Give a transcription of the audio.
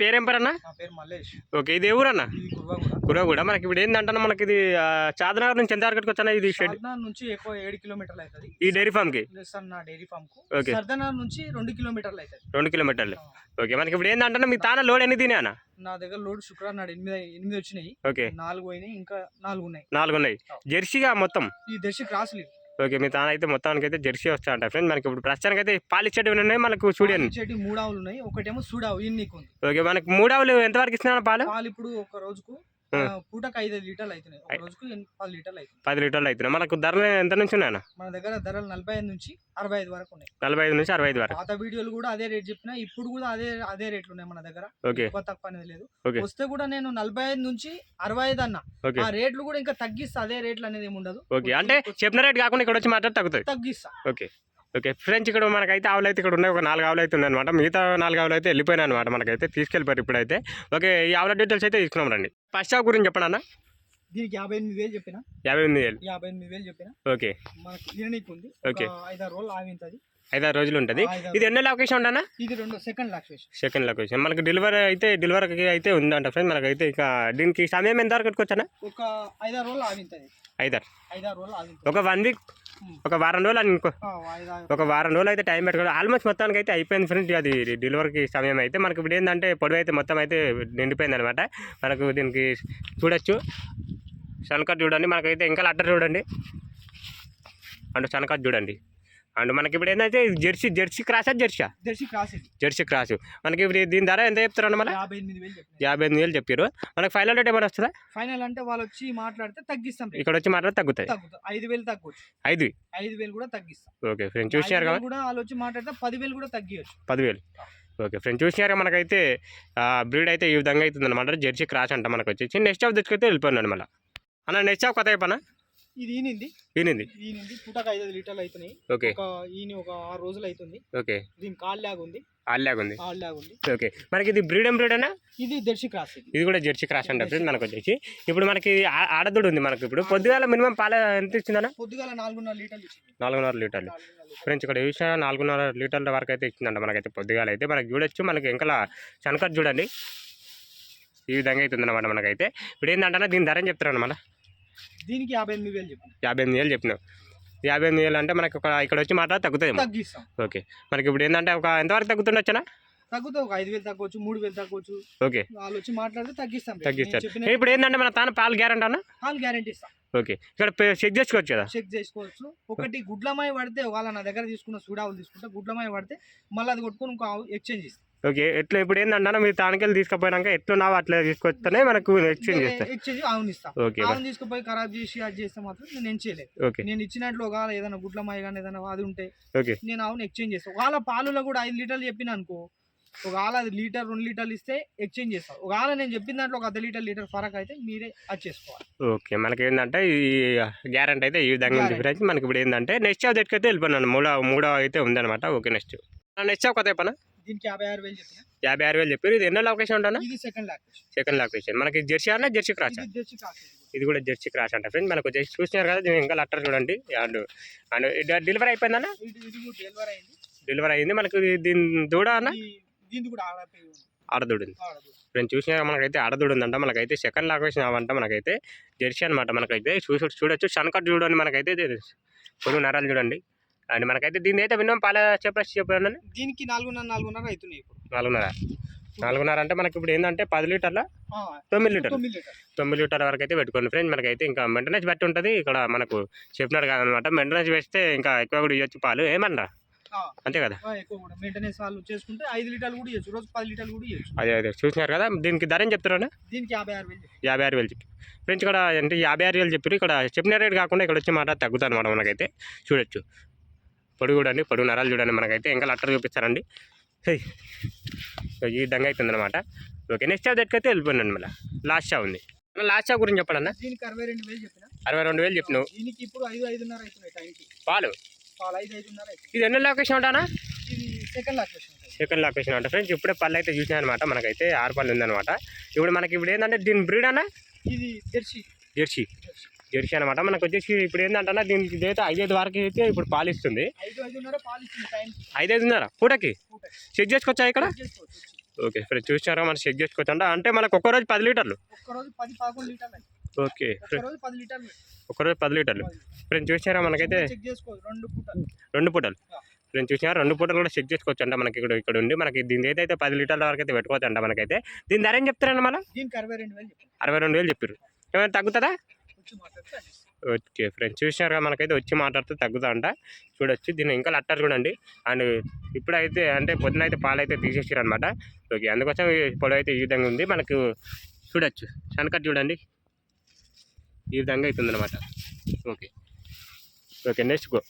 పేరేం పేరు అన్న నా పేరు మల్లేష్. ఓకే ఇది గురా కూడా మనకి ఇప్పుడు ఏంటంటే మనకి ఇది చాదనగర్ నుంచి ఎంత వరకు వచ్చానా ఇది షెడ్? నుంచి ఎక్కువ ఏడు కిలోమీటర్లు అవుతుంది. ఈ డైరీ డైరీ ఫామ్కు ఓకే. సర్దార్ నుంచి రెండు కిలోమీటర్లు అవుతుంది. రెండు కిలోమీటర్లు. ఓకే మనకి ఇప్పుడు ఏంటంటే మీ తాన లోడ్ ఎన్ని తినే అన్న నా దగ్గర లోడ్ శుక్రవారం నాడు ఎనిమిది ఎనిమిది వచ్చినాయి. ఓకే. నాలుగు పోయినాయి ఇంకా నాలుగు ఉన్నాయి. నాలుగు ఉన్నాయి. జెర్సీగా మొత్తం? ఈ దర్శి క్రాస్ లేదు. ఓకే మీ తాన అయితే మొత్తానికి అయితే జెర్సీ వస్తా అంట ఫ్రెండ్ మనకి ఇప్పుడు ప్రస్తుతానికి అయితే పాలిచ్చేటివి ఉన్నాయి మనకు చూడండి చెట్టు మూడు ఆవులు ఉన్నాయి. ఒకటేమో సూడావు ఇన్ని ఓకే మనకి మూడావులు ఎంతవరకు ఇస్తున్నా పాలు? పాలు ఇప్పుడు ఒక రోజుకు పూటకు ఐదు లీటర్లు అవుతున్నాయి ఒక రోజుకు పది లీటర్లు అవుతున్నాయి పది లీటర్లు అవుతున్నాయి మనకు ధరలు ఎంత నుంచి ఉన్నాయన్న? మన దగ్గర ధరలు నలభై ఐదు నుంచి అరవై ఐదు వరకు ఉన్నాయి. నలభై ఐదు నుంచి అరవై ఐదు వరకు. పాత వీడియోలు కూడా అదే రేట్ చెప్పినా ఇప్పుడు కూడా అదే అదే రేట్లు ఉన్నాయి మన దగ్గర. ఎక్కువ తక్కువ అనేది లేదు. వస్తే కూడా నేను నలభై ఐదు నుంచి అరవై ఐదు అన్న. ఆ రేట్లు కూడా ఇంకా తగ్గిస్తా. అదే రేట్లు అనేది ఏమి ఉండదు ఓకే అంటే చెప్పిన రేట్ కాకుండా ఇక్కడ వచ్చి మాట్లాడి తగ్గుతుంది తగ్గిస్తా. ఓకే. ఓకే ఫ్రెండ్స్ ఇక్కడ మనకైతే ఆవులు అయితే ఇక్కడ ఉన్నాయి. ఒక నాలుగు ఆవులు అయితే ఉన్నాయి అనమాట మిగతా నాలుగు ఆవులు అయితే వెళ్ళిపోయినాయి అనమాట మనకైతే. తీసుకెళ్ళిపోయారు ఇప్పుడైతే. ఓకే ఈ ఆవుల డీటెయిల్స్ అయితే తీసుకున్నాం రండి. ఫస్ట్ ఆవు గురించి చెప్పండి అన్న? దీనికి యాభై ఎనిమిది వేలు చెప్పిన? యాభై ఎనిమిది వేలు. యాభై ఎనిమిది వేలు చెప్పిన? ఓకే. మనకి క్లినిక్ ఉంది. ఓకే. ఐదారు రోజులు ఆగింతది ఐదారు రోజులు ఉంటుంది. ఇది ఎన్నో లొకేషన్ ఉండనా ఇది రెండు సెకండ్ లాక్సేషన్ సెకండ్ లొకేషన్ మనకి డెలివరీ అయితే డెలివరీకి అయితే ఉందంట ఫ్రెండ్ మనకైతే ఇక దీనికి సమయం ఎంత వరకు వచ్చానా ఒక ఐదారు రోజులు ఆగింతది ఐదారు. ఐదారు రోజులు ఒక వన్ వీక్ ఒక వారం రోజులు ఆ, ఐదారు ఒక వారం రోజులు అయితే టైం పెట్టుకోవాలి ఆల్మోస్ట్ మొత్తానికి అయితే అయిపోయింది ఫ్రెండ్స్ అది డెలివరీకి సమయం అయితే మనకి ఇప్పుడు ఏంటంటే పొడవు అయితే మొత్తం అయితే నిండిపోయింది అనమాట మనకు దీనికి చూడొచ్చు. శనకట్ చూడండి. మనకైతే ఇంకా లట్టర్ చూడండి. అండ్ శనకట్ చూడండి. అండ్ మనకి ఇప్పుడు ఏంటంటే జెర్సీ జెర్సీ క్రాసా జెర్సీ దర్శి క్రాస్ ఇది జెర్సీ క్రాస్. మనకి ఇప్పుడు దీని ధర ఎంత చెప్తారండి మన యాభై ఎనిమిది వేలు చెప్పిన యాభై ఎనిమిది వేలు చెప్పారు మనకి ఫైవ్ హండ్రెడ్ ఏమైనా వస్తుందా? ఫైనల్ అంటే వాళ్ళు వచ్చి మాట్లాడితే తగ్గిస్తాం రేట్. ఇక్కడ వచ్చి మాట్లాడితే తగ్గుతుంది ఐదు వేలు తగ్గవచ్చు ఐదు ఐదు వేలు కూడా తగ్గిస్తాం. ఓకే ఫ్రెండ్స్ ఐదు చూసినారు వేలు కదా కూడా వాళ్ళు వచ్చి మాట్లాడితే పదివేలు కూడా తగ్గియచ్చు. పదివేలు. ఓకే ఫ్రెండ్స్ చూసినారా మనకైతే బ్రీడ్ అయితే ఈ విధంగా అవుతుంది అనమాట జెర్సీ క్రాస్ అంట మనకు వచ్చేసి నెక్స్ట్ ఆఫ్ తెచ్చుకైతే వెళ్ళిపోయినాడు మళ్ళీ. అన్న నెక్స్ట్ ఆఫ్ కొత్త అయిపోయినా ఇది ఈనింది? ఈనింది. ఈనింది. పూటకు ఐదు లీటర్లు అవుతున్నాయి ఓకే. ఒక ఈని ఒక ఆరు రోజులు అవుతుంది ఓకే. దీని కాల్ లాగా ఉంది. ఆల్లాగా ఉంది. ఉంది. ఓకే. మనకి ఇది బ్రీడ్ బ్రీడ్ అన్నా ఇది దర్శి క్రాస్ ఇది. కూడా జెర్సీ క్రాస్ అంట ఫ్రెండ్ మనకు వచ్చేసి ఇప్పుడు మనకి ఆడదుడు ఉంది మనకి ఇప్పుడు. పొద్దుగాల మినిమం పాల ఎంత ఇచ్చిందన్న పొద్దుగాల నాలుగున్నర లీటర్లు నాలుగున్నర లీటర్లు. ఫ్రెండ్స్ ఇక్కడ చూసిన నాలుగున్నర లీటర్ల వరకు అయితే ఇచ్చిందంట మనకైతే పొద్దుగాల అయితే. మనకి చూడొచ్చు. మనకి ఇంకా శనకట్ చూడండి. ఈ విధంగా అవుతుంది అనమాట మనకైతే. ఇప్పుడు ఏంటంటే దీని ధర ఏం చెప్తారు అనమాట దీనికి యాభై ఎనిమిది వేలు చెప్పండి యాభై ఎనిమిది వేలు చెప్పినావు. యాభై ఎనిమిది వేలు అంటే మనకి ఒక ఇక్కడ వచ్చి మాట తగ్గుతుంది తగ్గిస్తాం. ఓకే. మనకి ఇప్పుడు ఏంటంటే ఒక ఎంతవరకు తగ్గుతుండొచ్చనా? తగ్గుతుంది ఒక ఐదు వేలు తగ్గవచ్చు మూడు వేలు తగ్గవచ్చు ఓకే. వాళ్ళు వచ్చి మాట్లాడితే తగ్గిస్తాం. తగ్గిస్తారు. చెప్పిన ఇప్పుడు ఏంటంటే మన తాను పాలు గ్యారంటీ అన్న? వాళ్ళు గ్యారంటీ ఇస్తాం. ఓకే. ఇక్కడ చెక్ చేసుకోవచ్చు కదా? చెక్ చేసుకోవచ్చు. ఒకటి గుడ్లమాయ పడితే ఒకవేళ నా దగ్గర తీసుకున్న సూడావులు తీసుకుంటే గుడ్లమాయ పడితే మళ్ళీ అది కొట్టుకొని ఇంకో ఎక్స్చేంజ్ ఇస్తాం ఓకే ఎట్లా ఇప్పుడు ఏంటంటే మీరు తానకెళ్ళి తీసుకుపోయినాక ఎట్లున్నావో అట్లా తీసుకొస్తేనే మనకు ఎక్స్చేంజ్ చేస్తారు. ఎక్స్చేంజ్ అవును ఇస్తాం. ఓకే ఆవును తీసుకుపోయి ఖరాబ్ చేసి అది చేస్తే మాత్రం నేను ఏం చేయలేదు. ఓకే. నేను ఇచ్చినట్లు ఒకవేళ ఏదైనా గుడ్లమాయ కానీ ఏదైనా అది ఉంటే ఓకే. నేను అవును ఎక్స్చేంజ్ చేస్తాను ఒకవేళ పాలులో కూడా ఐదు లీటర్లు చెప్పిన అనుకో ఒకవేళ అది లీటర్ రెండు లీటర్లు ఇస్తే ఎక్స్చేంజ్ చేస్తాను ఒకవేళ నేను చెప్పిన దాంట్లో ఒక అర్ధ లీటర్ లీటర్ ఫరక్ అయితే మీరే అది చేసుకోవాలి. ఓకే మనకి ఏంటంటే ఈ గ్యారంటీ అయితే ఈ విధంగా. ఫ్రెండ్స్ మనకి ఇప్పుడు ఏంటంటే నెక్స్ట్ ఆఫ్ అయితే వెళ్ళిపోయినాను. మూడో మూడో అయితే ఉందన్నమాట. ఓకే నెక్స్ట్ నెక్స్ట్ ఆఫ్ కొత్త అయిపోయినా దీనికి యాభై ఆరు వేలు చెప్పిన? యాభై ఆరు వేలు చెప్పారు ఇది ఎన్నో లొకేషన్ ఉంటానా ఇది సెకండ్ లాక్ సెకండ్ లొకేషన్ మనకి జెర్సీ అన్న జెర్సీ క్రాస్ ఇది కాదు ఇది కూడా. జెర్సీ క్రాస్ అంట ఫ్రెండ్ మనకు వచ్చేసి చూసినారు కదా దీని ఇంకా లెటర్ చూడండి. అండ్ అండ్ డెలివరీ అయిపోయిందన్న డెలివరీ అయింది. డెలివరీ అయింది. మనకి దీని దూడ అన్న? దీనికి కూడా ఆడపై ఉంది. ఆడదూడ ఉంది. ఆడదు ఫ్రెండ్ చూసినా మనకైతే ఆడదూడ ఉందంట. మనకైతే సెకండ్ లొకేషన్ అవంట మనకైతే. జెర్సీ అనమాట మనకైతే. చూసి చూడొచ్చు. షన్కట్ చూడండి మనకైతే. కొన్ని నరాలు చూడండి. అండ్ మనకైతే దీని అయితే విన్నాం పాల చెప్పేసి చెప్పాను దీనికి నాలుగున్నర నాలుగున్నర అవుతున్నాయి ఇప్పుడు. నాలుగున్నర. నాలుగున్నర అంటే మనకి ఇప్పుడు ఏంటంటే పది లీటర్ల? తొమ్మిది లీటర్లు. తొమ్మిది లీటర్ తొమ్మిది లీటర్ వరకు అయితే పెట్టుకోండి ఫ్రెండ్స్. మనకైతే ఇంకా మెయింటెనెన్స్ బట్టి ఉంటుంది. ఇక్కడ మనకు చెప్పినాడు కాదనమాట మెయింటెనెన్స్ వేస్తే ఇంకా ఎక్కువ కూడా ఇవ్వచ్చు పాలు. ఏమన్నా అంతే కదా? ఆ, ఎక్కువ కూడా. మెయింటెనెన్స్ వాళ్ళు చేసుకుంటే ఐదు లీటర్లు కూడా ఇవ్వచ్చు రోజు పది లీటర్లు కూడా ఇవ్వచ్చు అదే అదే. చూసినారు కదా? దీనికి ధర ఏం చెప్తారా దీనికి యాభై ఆరు వేలు యాభై ఆరు వేలు చెప్పి. ఫ్రెండ్స్ ఇక్కడ అంటే యాభై ఆరు వేలు చెప్పారు ఇక్కడ చెప్పిన రేట్ కాకుండా ఇక్కడ వచ్చి మాట తగ్గుతుంది అనమాట మనకైతే. చూడొచ్చు. పొడుగు చూడండి పొడుగు నరాలు చూడండి మనకైతే. ఇంకా లట్టర్ చూపిస్తారండి. ఈ విధంగా అవుతుంది అనమాట ఓకే నెక్స్ట్ షా దగ్గరికి వెళ్ళిపోయినాను మళ్ళీ. లాస్ట్ షా ఉంది. లాస్ట్ షా గురించి చెప్పండి అన్న దీనికి అరవై రెండు వేలు చెప్పిన? అరవై రెండు వేలు చెప్పినావు. దీనికి ఇప్పుడు ఐదు ఐదున్నర అవుతున్నాయి టైంకి. పాలు? పాలు ఐదు ఐదున్నర అవుతుంది ఇది ఎన్నో లొకేషన్ ఉంటానా ఇది సెకండ్ లొకేషన్ సెకండ్ లొకేషన్ అంటే. ఫ్రెండ్స్ ఇప్పుడే పళ్ళు అయితే చూసినా అనమాట మనకైతే ఆరు పళ్ళు ఉందన్నమాట. ఇప్పుడు మనకి ఇప్పుడు ఏంటంటే దీని బ్రీడ్ అన్న? ఇది జెర్సీ. జెర్సీ. జెర్సీ అనమాట మనకు వచ్చేసి ఇప్పుడు ఏంటంటే దీనికి ఇదైతే ఐదైదు వరకు అయితే ఇప్పుడు పాలు ఇస్తుంది ఐదు ఐదున్నర పాలు ఇస్తుంది టైంకి ఐదైదున్నర? పూటకి? పూట చెక్ చేసుకోవచ్చా ఇక్కడ. ఓకే ఫ్రెండ్స్ చూసినారా మనం చెక్ చేసుకోవచ్చు అంటే. అంటే మనకు ఒక్క రోజు పది లీటర్లు. ఓకే ఒక్కరోజు పది లీటర్లు. ఒక్కరోజు పది లీటర్లు. ఫ్రెండ్స్ చూసినారా మనకైతే రెండు పూటలు. రెండు పూటలు. ఫ్రెండ్స్ చూసినారా రెండు పూటలు కూడా చెక్ చేసుకోవచ్చు అంట మనకి ఇక్కడ ఇక్కడ ఉండి. మనకి దీని అయితే పది లీటర్ల వరకు అయితే పెట్టుకోవచ్చు అంట మనకైతే. దీని ధర ఏం చెప్తారండి మళ్ళీ? అరవై రెండు వేలు చెప్పారు. ఏమైనా తగ్గుతుందా? ఓకే ఫ్రెండ్స్ చూసినారుగా మనకైతే వచ్చి మాట్లాడితే తగ్గుతాంట చూడొచ్చు. దీన్ని ఇంకా లట్టారు చూడండి. అండ్ ఇప్పుడైతే అంటే పొద్దున అయితే పాలు అయితే తీసేసారు అనమాట ఓకే అందుకోసం పొడవు అయితే ఈ విధంగా ఉంది. మనకు చూడొచ్చు. శనకట్ చూడండి. ఈ విధంగా అవుతుంది అనమాట ఓకే. Okay next go.